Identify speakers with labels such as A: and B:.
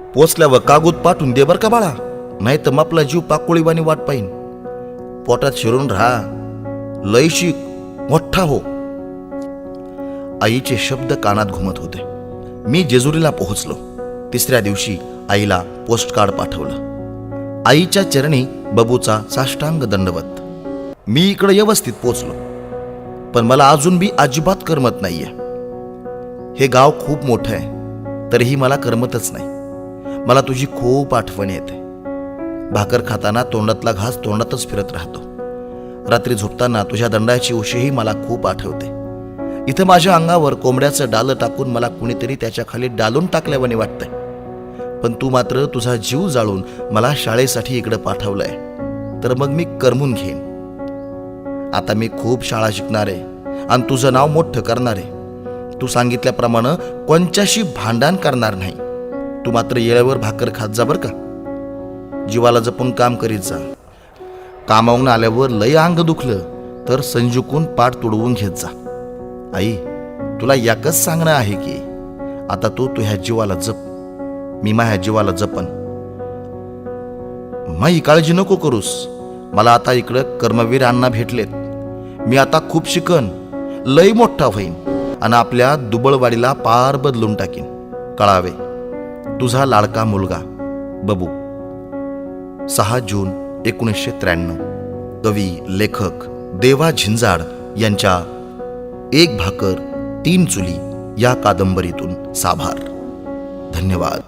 A: पोचल्यावर कागूद पाठवून दे बर का बाळा. नाही तर आपला जीव पाकोळीवाणी वाट पाहिन. पोटात शिरून राहा. लयशी मोठा हो. आईचे शब्द कानात घुमत होते. मी जेजुरीला पोहोचलो. तिसऱ्या दिवशी आईला पोस्टकार्ड पाठवलं. आईच्या चरणी बबूचा साष्टांग दंडवत. मी इकडे व्यवस्थित पोचलो. पण मला अजून बी अजिबात करमत नाहीये. हे गाव खूप मोठं आहे. तरीही मला करमतच नाही. मला तुझी खूप आठवण येते. भाकर खाताना तोंडातला घास तोंडातच फिरत राहतो. रात्री झोपताना तुझ्या दंडाची उशीही मला खूप आठवते. इथं माझ्या अंगावर कोंबड्याचं डालं टाकून मला कुणीतरी त्याच्याखाली डालून टाकल्यावानी वाटतंय. पण तू मात्र तुझा जीव जाळून मला शाळेसाठी इकडं पाठवलंय. तर मग मी करमून घेईन. आता मी खूप शाळा शिकणार आहे आणि तुझं नाव मोठं करणार. आहे तू सांगितल्याप्रमाणे कोणच्याशी भांडण करणार नाही. तू मात्र येळेवर भाकर खात जा बरं का. जीवाला जपून काम करीत जा. कामावून आल्यावर लय अंग दुखलं तर संजुकून पाठ तुडवून घेत जा. आई तुला याकच सांगणं आहे की आता तू तुझ्या जीवाला जप. मी माझ्या जीवाला जपन. माई काळजी नको करूस. मला आता इकडं कर्मवीर अण्णा भेटलेत. मी आता खूप शिकन लय मोठा होईन आणि आपल्या दुबळवाडीला पार बदलून टाकीन. कळावे? तुझा लाडका मुलगा. बबू. सहा जून एकोणीसशे त्र्याण्णव. कवी लेखक देवा झिंजाड यांच्या एक भाकर तीन चुली या कादंबरीतून साभार. धन्यवाद.